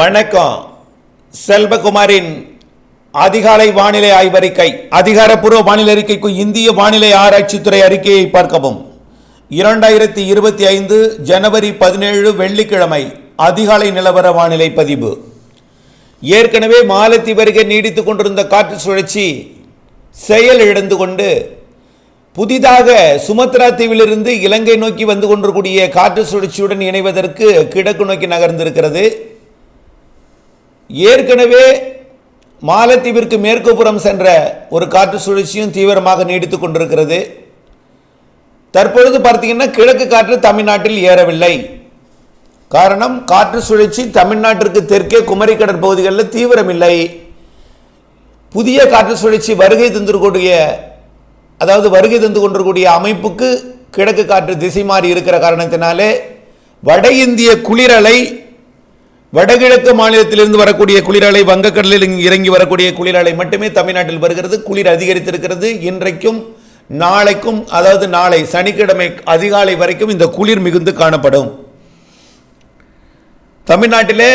வணக்கம். செல்வகுமாரின் அதிகாலை வானிலை ஆய்வறிக்கை அதிகாரப்பூர்வ வானிலை அறிக்கைக்கு இந்திய வானிலை ஆராய்ச்சித்துறை அறிக்கையை பார்க்கவும். இரண்டாயிரத்தி இருபத்தி ஐந்து ஜனவரி பதினேழு வெள்ளிக்கிழமை அதிகாலை நிலவர வானிலை பதிவு. ஏற்கனவே மாலத்தி வருகை நீடித்துக் கொண்டிருந்த காற்று சுழற்சி செயல் இழந்து கொண்டு புதிதாக சுமத்ரா தீவிலிருந்து இலங்கை நோக்கி வந்து கொண்டிருக்கூடிய காற்று சுழற்சியுடன் இணைவதற்கு கிழக்கு நோக்கி நகர்ந்திருக்கிறது. ஏற்கனவே மாலத்தீவிற்கு மேற்கு புறம் சென்ற ஒரு காற்று சுழற்சியும் தீவிரமாக நீடித்துக் கொண்டிருக்கிறது. தற்பொழுது பார்த்தீங்கன்னா கிழக்கு காற்று தமிழ்நாட்டில் ஏறவில்லை. காரணம் காற்று சுழற்சி தமிழ்நாட்டிற்கு தெற்கே குமரி கடற்பகுதிகளில் தீவிரமில்லை. புதிய காற்று சுழற்சி வருகை தந்திருக்கூடிய அதாவது வருகை தந்து கொண்டிருக்கூடிய அமைப்புக்கு கிழக்கு காற்று திசை மாறி இருக்கிற காரணத்தினாலே வட இந்திய குளிரலை வடகிழக்கு மாநிலத்திலிருந்து வரக்கூடிய குளிரலை வங்கக்கடலில் இங்கு இறங்கி வரக்கூடிய குளிரலை மட்டுமே தமிழ்நாட்டில் வருகிறது. குளிர் அதிகரித்திருக்கிறது. இன்றைக்கும் நாளைக்கும் அதாவது நாளை சனிக்கிழமை அதிகாலை வரைக்கும் இந்த குளிர் மிகுந்து காணப்படும். தமிழ்நாட்டிலே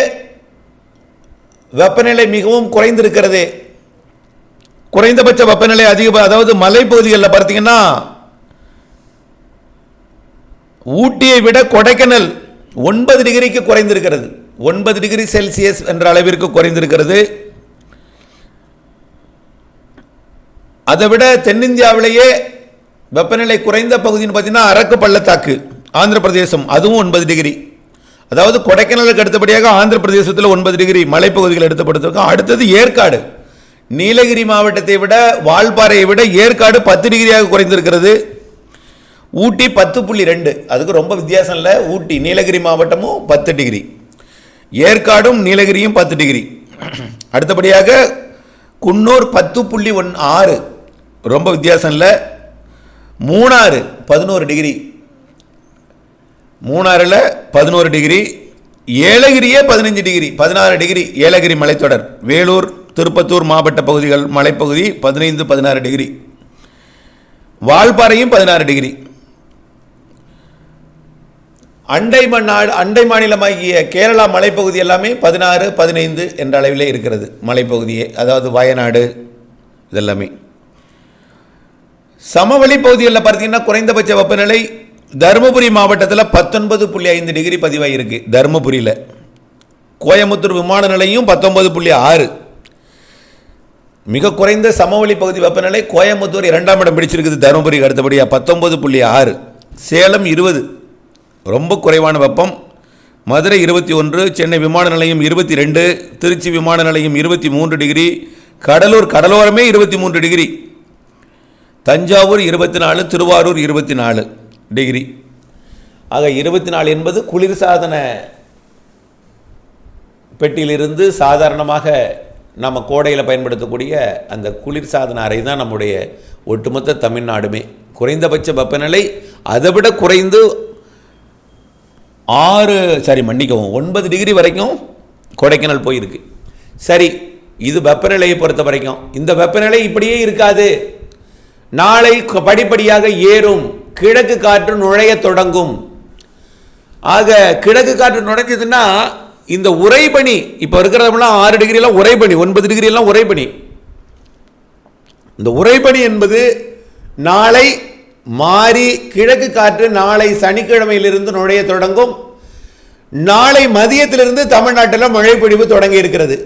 வெப்பநிலை மிகவும் குறைந்திருக்கிறது. குறைந்தபட்ச வெப்பநிலை அதிக அதாவது மலைப்பகுதிகளில் பார்த்தீங்கன்னா ஊட்டியை விட கொடைக்கானல் ஒன்பது டிகிரிக்கு குறைந்திருக்கிறது. ஒன்பது டிகிரி செல்சியஸ் என்ற அளவிற்கு குறைந்திருக்கிறது. அதை விட தென்னிந்தியாவிலேயே வெப்பநிலை குறைந்த பகுதின்னு பார்த்தீங்கன்னா அரக்கு பள்ளத்தாக்கு ஆந்திர பிரதேசம் அதுவும் ஒன்பது டிகிரி. அதாவது கொடைக்கானலுக்கு அடுத்தபடியாக ஆந்திர பிரதேசத்தில் ஒன்பது டிகிரி மலைப்பகுதிகள் எடுத்தப்படுத்திருக்கோம். அடுத்தது ஏற்காடு. நீலகிரி மாவட்டத்தை விட வால்பாறையை விட ஏற்காடு பத்து டிகிரியாக குறைந்திருக்கிறது. ஊட்டி பத்து புள்ளி ரெண்டு. அதுக்கு ரொம்ப வித்தியாசம் இல்லை. ஊட்டி நீலகிரி மாவட்டமும் பத்து டிகிரி. ஏற்காடும் நீலகிரியும் பத்து டிகிரி. அடுத்தபடியாக குன்னூர் பத்து புள்ளி ஒன் ஆறு ரொம்ப வித்தியாசம் இல்லை. மூணாறு பதினோரு டிகிரி. மூணாறில் பதினோரு டிகிரி. ஏலகிரியே பதினஞ்சு டிகிரி பதினாறு டிகிரி. ஏலகிரி மலைத்தொடர் வேலூர் திருப்பத்தூர் மாவட்ட பகுதிகள் மலைப்பகுதி பதினைந்து பதினாறு டிகிரி. வால்பாறையும் பதினாறு டிகிரி. அண்டை மண்ணாடு அண்டை மாநிலமாகிய கேரளா மலைப்பகுதி எல்லாமே பதினாறு பதினைந்து என்ற அளவிலே இருக்கிறது. மலைப்பகுதியே அதாவது வயநாடு இதெல்லாமே. சமவெளி பகுதிகளில் பார்த்தீங்கன்னா குறைந்தபட்ச வெப்பநிலை தருமபுரி மாவட்டத்தில் பத்தொன்பது புள்ளி ஐந்து டிகிரி பதிவாகிருக்கு தருமபுரியில். கோயம்புத்தூர் விமான நிலையம் பத்தொன்பது புள்ளி ஆறு. மிக குறைந்த சமவெளி பகுதி வெப்பநிலை கோயம்புத்தூர் இரண்டாம் இடம் பிடிச்சிருக்குது தருமபுரிக்கு அடுத்தபடியாக பத்தொன்பது புள்ளி ஆறு. சேலம் இருபது. ரொம்ப குறைவான வெப்பம். மதுரை இருபத்தி ஒன்று சென்னை விமான நிலையம் இருபத்தி ரெண்டு திருச்சி விமான நிலையம் இருபத்தி மூன்று டிகிரி கடலூர் கடலோரமே இருபத்தி மூன்று டிகிரி. தஞ்சாவூர் இருபத்தி நாலு திருவாரூர் இருபத்தி நாலு டிகிரி. ஆக இருபத்தி நாலு என்பது குளிர்சாதன பெட்டியிலிருந்து சாதாரணமாக நம்ம கோடையில் பயன்படுத்தக்கூடிய அந்த குளிர்சாதன அறை தான் நம்முடைய ஒட்டுமொத்த தமிழ்நாடுமே. குறைந்தபட்ச வெப்பநிலை அதை விட குறைந்து ஆறு சரி மன்னிக்கவும். ஒன்பது டிகிரி வரைக்கும் கொடைக்கானல் போயிருக்கு. சரி இது வெப்பநிலையை பொறுத்த வரைக்கும். இந்த வெப்பநிலை இப்படியே இருக்காது. நாளை க- படிப்படியாக ஏறும். கிழக்கு காற்று நுழையத் தொடங்கும். ஆக கிழக்கு காற்று நுழைஞ்சதுன்னா இந்த உறைபனி இப்போ இருக்கிறதெல்லாம் ஆறு டிகிரியெல்லாம் உறைபனி ஒன்பது டிகிரியெல்லாம் உறைபனி. இந்த உறைபனி என்பது நாளை மாறி கிழக்கு காற்று நாளை சனிக்கிழமையிலிருந்து நுழைய தொடங்கும். நாளை மதியத்திலிருந்து தமிழ்நாட்டில் மழைப்பொழிவு தொடங்கி இருக்கிறது.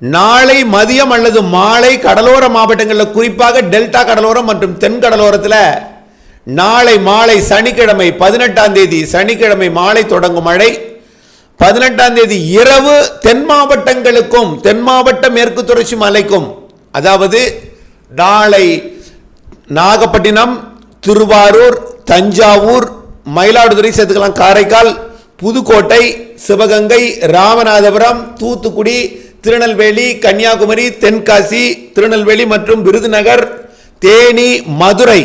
நாளை மதியம் அல்லது மாலை கடலோர மாவட்டங்களில் குறிப்பாக டெல்டா கடலோரம் மற்றும் தென் கடலோரத்தில் நாளை மாலை சனிக்கிழமை பதினெட்டாம் தேதி சனிக்கிழமை மாலை தொடங்கும் மழை. பதினெட்டாம் தேதி இரவு தென் மாவட்டங்களுக்கும் தென் மாவட்ட மேற்கு தொடர்ச்சி மலைக்கும் அதாவது நாளை நாகப்பட்டினம் திருவாரூர் தஞ்சாவூர் மயிலாடுதுறை சேர்த்துக்கலாம். காரைக்கால் புதுக்கோட்டை சிவகங்கை ராமநாதபுரம் தூத்துக்குடி திருநெல்வேலி கன்னியாகுமரி தென்காசி திருநெல்வேலி மற்றும் விருதுநகர் தேனி மதுரை.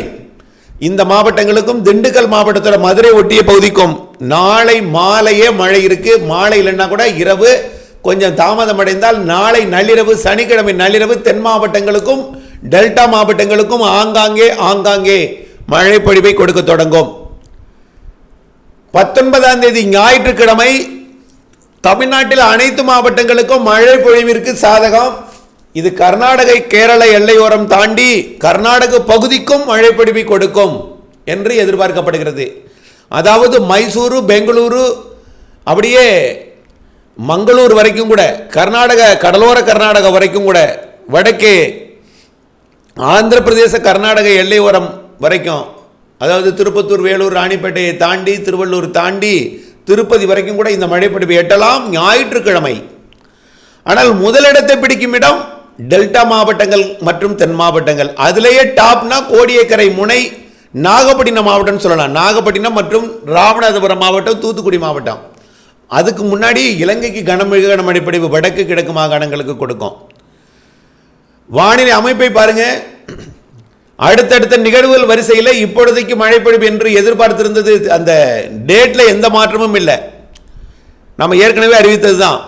இந்த மாவட்டங்களுக்கும் திண்டுக்கல் மாவட்டத்தோட மதுரை ஒட்டிய பகுதிக்கும் நாளை மாலையே மழை இருக்கு. மாலை இல்லைன்னா கூட இரவு கொஞ்சம் தாமதம் அடைந்தால் நாளை நள்ளிரவு சனிக்கிழமை நள்ளிரவு தென் மாவட்டங்களுக்கும் டெல்டா மாவட்டங்களுக்கும் ஆங்காங்கே ஆங்காங்கே மழை பொழிவை கொடுக்க தொடங்கும். பத்தொன்பதாம் தேதி ஞாயிற்றுக்கிழமை தமிழ்நாட்டில் அனைத்து மாவட்டங்களுக்கும் மழை பொழிவிற்கு சாதகம். இது கர்நாடக கேரள எல்லையோரம் தாண்டி கர்நாடக பகுதிக்கும் மழை பொழிவை கொடுக்கும் என்று எதிர்பார்க்கப்படுகிறது. அதாவது மைசூரு பெங்களூரு அப்படியே மங்களூர் வரைக்கும் கூட கர்நாடக கடலோர கர்நாடகா வரைக்கும் கூட வடக்கே ஆந்திர பிரதேச கர்நாடக எல்லையோரம் வரைக்கும் அதாவது திருப்பத்தூர் வேலூர் ராணிப்பேட்டையை தாண்டி திருவள்ளூர் தாண்டி திருப்பதி வரைக்கும் கூட இந்த மழைப்பிடிப்பு எட்டலாம் ஞாயிற்றுக்கிழமை. ஆனால் முதலிடத்தை பிடிக்கும் இடம் டெல்டா மாவட்டங்கள் மற்றும் தென் மாவட்டங்கள். அதிலேயே டாப்னா கோடியக்கரை முனை நாகப்பட்டினம் மாவட்டம் சொல்லலாம். நாகப்பட்டினம் மற்றும் ராமநாதபுரம் மாவட்டம் தூத்துக்குடி மாவட்டம். அதுக்கு முன்னாடி இலங்கைக்கு கனமிகு கனமழைப்பொழிவு வடக்கு கிழக்கு மாகாணங்களுக்கு கொடுக்கும். வானிலை அமைப்பை பாருங்க. அடுத்தடுத்த நிகழ்வுகள் வரிசையில் இப்பொழுதைக்கு மழைப்பொழிவு என்று எதிர்பார்த்திருந்தது. அந்த டேட்டில் எந்த மாற்றமும் இல்லை. நம்ம ஏற்கனவே அறிவித்தது தான்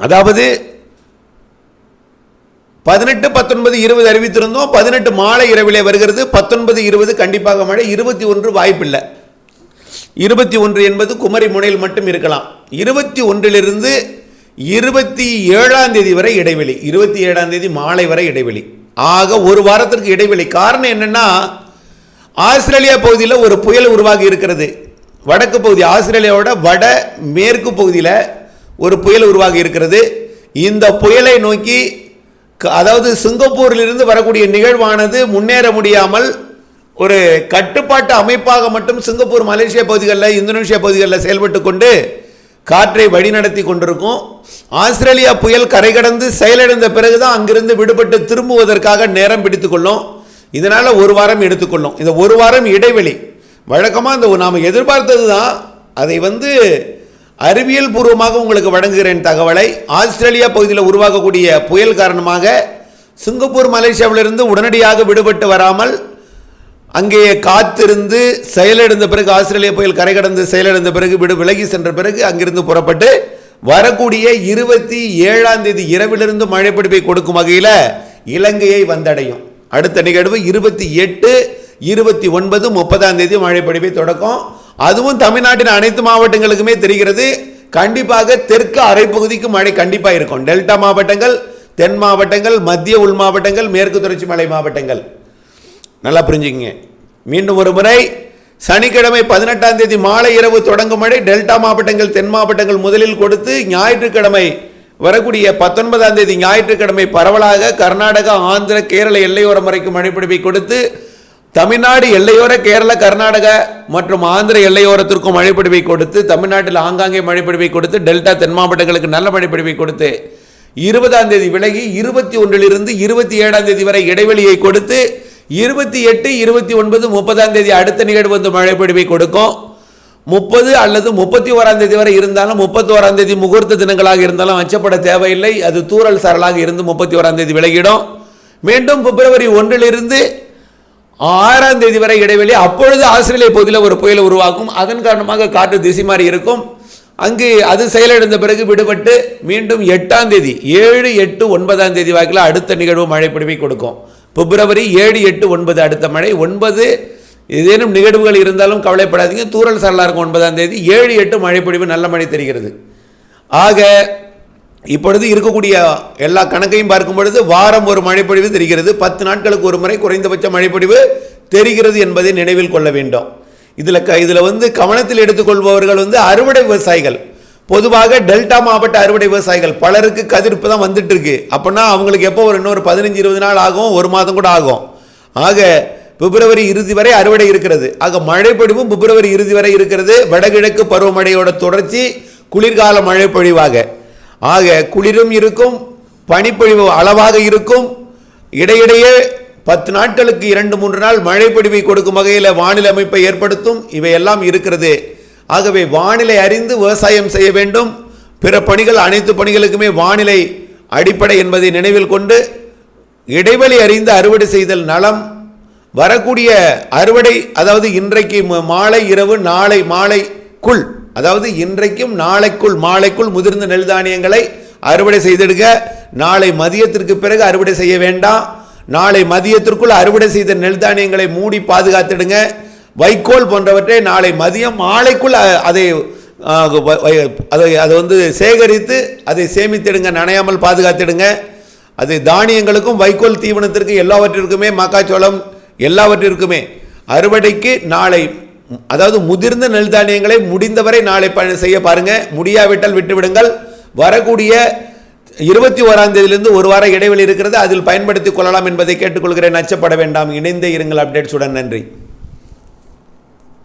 அதாவது பதினெட்டு பத்தொன்பது இருபது அறிவித்திருந்தோம். பதினெட்டு மாலை இரவிலே வருகிறது. பத்தொன்பது இருபது கண்டிப்பாக மழை. இருபத்தி ஒன்று வாய்ப்பில்லை. இருபத்தி ஒன்று என்பது குமரி முனையில் மட்டும் இருக்கலாம். இருபத்தி ஒன்றிலிருந்து இருபத்தி ஏழாம் தேதி வரை இடைவெளி இருபத்தி ஏழாம் தேதி மாலை வரை இடைவெளி. ஆக ஒரு வாரத்திற்கு இடைவெளி. காரணம் என்னன்னா ஆஸ்திரேலியா பகுதியில் ஒரு புயல் உருவாகி இருக்கிறது. வடக்கு பகுதி ஆஸ்திரேலியாவோட வட மேற்கு பகுதியில் ஒரு புயல் உருவாகி இருக்கிறது. இந்த புயலை நோக்கி க- அதாவது சிங்கப்பூரிலிருந்து வரக்கூடிய நிகழ்வானது முன்னேற முடியாமல் ஒரு கட்டுப்பாட்டு அமைப்பாக மட்டும் சிங்கப்பூர் மலேசியா பகுதிகளில் இந்தோனேஷியா பகுதிகளில் செயல்பட்டு கொண்டு காற்றை வழிநடத்தி கொண்டிருக்கும். ஆஸ்திரேலியா புயல் கரை கடந்து செயலிழந்த பிறகுதான் அங்கிருந்து விடுபட்டு திரும்புவதற்காக நேரம் பிடித்துக்கொள்ளும் இதனால் ஒரு வாரம் எடுத்துக்கொள்ளும் இந்த ஒரு வாரம் இடைவெளி. வழக்கமாக இந்த நாம் எதிர்பார்த்தது தான் அதை வந்து அறிவியல் பூர்வமாக உங்களுக்கு வழங்குகிறேன் தகவலை. ஆஸ்திரேலியா பகுதியில் உருவாகக்கூடிய புயல் காரணமாக சிங்கப்பூர் மலேசியாவிலிருந்து உடனடியாக விடுபட்டு வராமல் அங்கேயே காத்திருந்து செயலிழந்த பிறகு ஆஸ்திரேலியா புயல் கரை கடந்து செயலிழந்த பிறகு விடு விலகி சென்ற பிறகு அங்கிருந்து புறப்பட்டு வரக்கூடிய இருபத்தி ஏழாம் தேதி இரவிலிருந்து மழைப்பிடிப்பை கொடுக்கும் வகையில் இலங்கையை வந்தடையும். அடுத்த நிகழ்வு இருபத்தி எட்டு இருபத்தி ஒன்பது முப்பதாம் தேதி மழைப்பிடிப்பை தொடக்கம். அதுவும் தமிழ்நாட்டின் அனைத்து மாவட்டங்களுக்குமே தெரிகிறது. கண்டிப்பாக தெற்கு அரைப்பகுதிக்கு மழை கண்டிப்பாக இருக்கும். டெல்டா மாவட்டங்கள் தென் மாவட்டங்கள் மத்திய உள் மாவட்டங்கள் மேற்கு தொடர்ச்சி மலை மாவட்டங்கள். நல்லா புரிஞ்சுக்கங்க. மீண்டும் ஒரு முறை சனிக்கிழமை பதினெட்டாம் தேதி மாலை இரவு தொடங்கும் மழை டெல்டா மாவட்டங்கள் தென் மாவட்டங்கள் முதலில் கொடுத்து ஞாயிற்றுக்கிழமை வரக்கூடிய பத்தொன்பதாம் தேதி ஞாயிற்றுக்கிழமை பரவலாக கர்நாடகா ஆந்திர கேரள எல்லையோரம் வரைக்கும் மழைப்பிடிப்பை கொடுத்து தமிழ்நாடு எல்லையோர கேரள கர்நாடகா மற்றும் ஆந்திர எல்லையோரத்திற்கும் மழைப்பிடிப்பை கொடுத்து தமிழ்நாட்டில் ஆங்காங்கே மழைப்பிடிப்பை கொடுத்து டெல்டா தென் மாவட்டங்களுக்கு நல்ல மழைப்பிடிப்பை கொடுத்து இருபதாம் தேதி விலகி இருபத்தி ஒன்றிலிருந்து இருபத்தி ஏழாம் தேதி வரை இடைவெளியை கொடுத்து இருபத்தி எட்டு இருபத்தி ஒன்பது முப்பதாம் தேதி அடுத்த நிகழ்வு வந்து மழைப்பொழிவை கொடுக்கும். முப்பது அல்லது முப்பத்தி ஓராம் தேதி வரை இருந்தாலும் முப்பத்தி ஓராம் தேதி முகூர்த்த தினங்களாக இருந்தாலும் அச்சப்பட தேவையில்லை. அது தூறல் சரலாக இருந்து முப்பத்தி ஓராம் தேதி விலகிடும். மீண்டும் பிப்ரவரி ஒன்றிலிருந்து ஆறாம் தேதி வரை இடைவெளி அப்பொழுது ஆஸ்திரேலிய பகுதியில் ஒரு புயல் உருவாகும். அதன் காரணமாக காற்று திசை மாறி இருக்கும். அங்கு அது செயலிழந்த பிறகு விடுபட்டு மீண்டும் எட்டாம் தேதி ஏழு எட்டு ஒன்பதாம் தேதி வாக்கில் அடுத்த நிகழ்வு மழைப்பிடிவை கொடுக்கும். பிப்ரவரி ஏழு எட்டு ஒன்பது அடுத்த மழை. ஒன்பது ஏதேனும் நிகழ்வுகள் இருந்தாலும் கவலைப்படாதீங்க. தூறல் சரலாக இருக்கும் ஒன்பதாம் தேதி. ஏழு எட்டு மழைப்பொழிவு நல்ல மழை தெரிகிறது. ஆக இப்பொழுது இருக்கக்கூடிய எல்லா கணக்கையும் பார்க்கும் பொழுது வாரம் ஒரு மழைப்பொழிவு தெரிகிறது. பத்து நாட்களுக்கு ஒரு முறை குறைந்தபட்ச மழைப்பொழிவு தெரிகிறது என்பதை நினைவில் கொள்ள வேண்டும். இதில் க இதில் வந்து கவனத்தில் எடுத்துக்கொள்பவர்கள் வந்து அறுவடை விவசாயிகள். பொதுவாக டெல்டா மாவட்ட அறுவடை விவசாயிகள் பலருக்கு கதிர்ப்பு தான் வந்துட்டு இருக்கு அப்படின்னா அவங்களுக்கு எப்போ ஒரு இன்னொரு பதினஞ்சு இருபது நாள் ஆகும்? ஒரு மாதம் கூட ஆகும். ஆக பிப்ரவரி இறுதி வரை அறுவடை இருக்கிறது. ஆக மழைப்பொழிவும் பிப்ரவரி இறுதி வரை இருக்கிறது. வடகிழக்கு பருவமழையோட தொடர்ச்சி குளிர்கால மழைப்பொழிவாக ஆக குளிரும் இருக்கும் பனிப்பொழிவு அளவாக இருக்கும். இடையிடையே பத்து நாட்களுக்கு இரண்டு மூன்று நாள் மழைப்பொழிவை கொடுக்கும் வகையில் வானிலை அமைப்பை ஏற்படுத்தும். இவையெல்லாம் இருக்கிறது. ஆகவே வானிலை அறிந்து விவசாயம் செய்ய வேண்டும். பிற பணிகள் அனைத்து பணிகளுக்குமே வானிலை அடிப்படை என்பதை நினைவில் கொண்டு இடைவெளி அறிந்து அறுவடை செய்தல் நலம். வரக்கூடிய அறுவடை அதாவது இன்றைக்கு மாலை இரவு நாளை மாலைக்குள் அதாவது இன்றைக்கும் நாளைக்குள் மாலைக்குள் முதிர்ந்த நெல் தானியங்களை அறுவடை செய்திடுக நாளை மதியத்திற்கு பிறகு அறுவடை செய்ய வேண்டாம். நாளை மதியத்திற்குள் அறுவடை செய்த நெல் தானியங்களை மூடி பாதுகாத்துடுங்க. வைக்கோல் போன்றவற்றை நாளை மதியம் மாலைக்குள் அதை அதை அதை வந்து சேகரித்து அதை சேமித்திடுங்க நனையாமல் பாதுகாத்திடுங்க. அது தானியங்களுக்கும் வைக்கோல் தீவனத்திற்கு எல்லாவற்றிற்குமே மக்காச்சோளம் எல்லாவற்றிற்குமே. அறுவடைக்கு நாளை அதாவது முதிர்ந்த நெல் தானியங்களை முடிந்தவரை நாளை ப செய்ய பாருங்கள் முடியாவிட்டால் விட்டுவிடுங்கள். வரக்கூடிய இருபத்தி ஓராம் தேதியிலிருந்து ஒரு வார இடைவெளி இருக்கிறது. அதில் பயன்படுத்திக் கொள்ளலாம் என்பதை கேட்டுக்கொள்கிறேன். அச்சப்பட வேண்டாம். இணைந்தே இருங்கள். அப்டேட்ஸுடன் நன்றி.